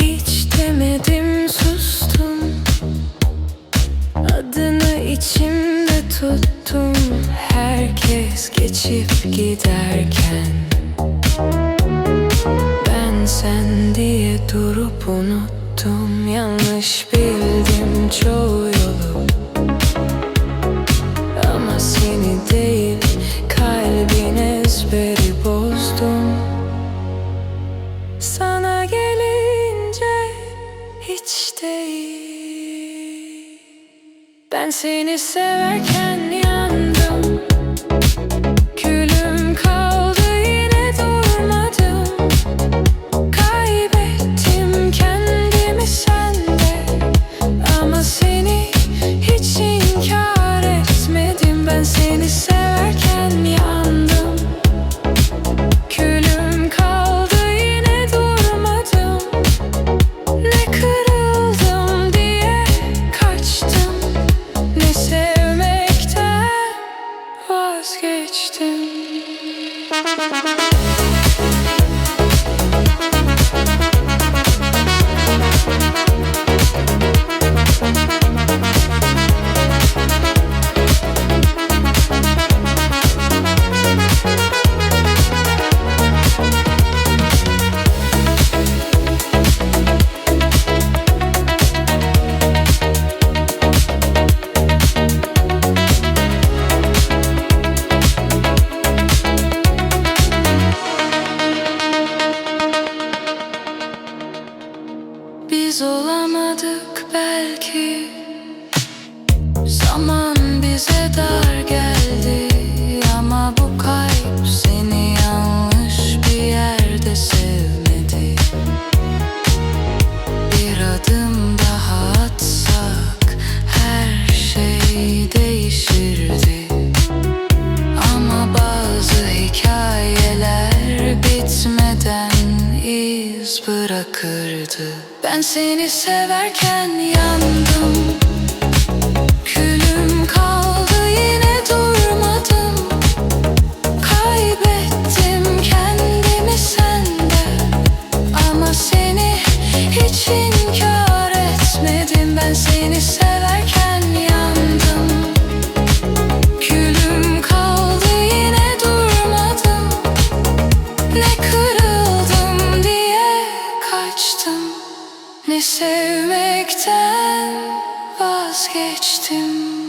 Hiç demedim sustum. Adını içimde tuttum. Herkes geçip giderken. Ben sen diye durup unuttum. Yanlış bildim çoğu yolu. Ama seni değil kalbin ezberi bozdum. Sana değil. Ben seni severken Biz olamadık belki. Zaman bırakırdı. Ben seni severken yandım Ne sevmekten vazgeçtim